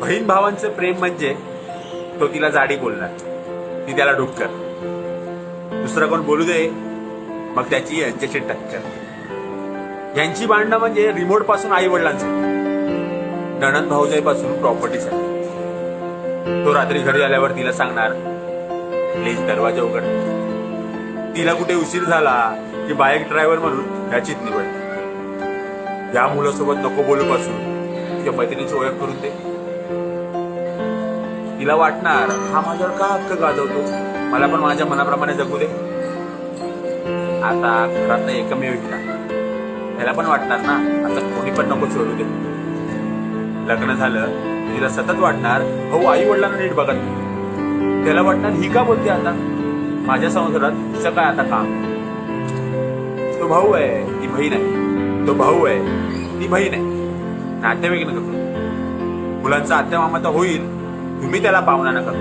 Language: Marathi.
बहीण भावांचं प्रेम म्हणजे तो तिला जाडी बोलणार. ती त्याला डुबकर दुसरं कोण बोलू दे मग त्याची यांच्याशी टक्कर. यांची भांडणं म्हणजे रिमोटपासून आई वडिलांचं नणंद भाऊजाई पासून प्रॉपर्टीच तो रात्री घरी आल्यावर तिला सांगणार प्लीज दरवाजा उघड. तिला कुठे उशीर झाला की बाईक ड्रायव्हर म्हणून ह्याचीच निवड. या मुलासोबत नको बोलू पासून किंवा मैत्रिणीची ओळख करून दे. तिला वाटणार हा माझ्यावर का हक्क गाजवतो? मला पण माझ्या मनाप्रमाणे जगू दे. आता घरात एकमेव हिरा त्याला पण वाटणार ना आता कोणी पण नको सोडू दे. लग्न झालं तिला सतत वाटणार भाऊ आई वडिलांना नीट बघत त्याला वाटणार ही का बोलते आता? माझ्या संसारात तिचं काय आता काम? तो भाऊ आहे ती बहीण आहे. तो भाऊ आहे ती बहीण आहे. नातेवाईक नका. मुलांचा आत्या मामा तर होईल तुम्ही त्याला पाहुणा नका.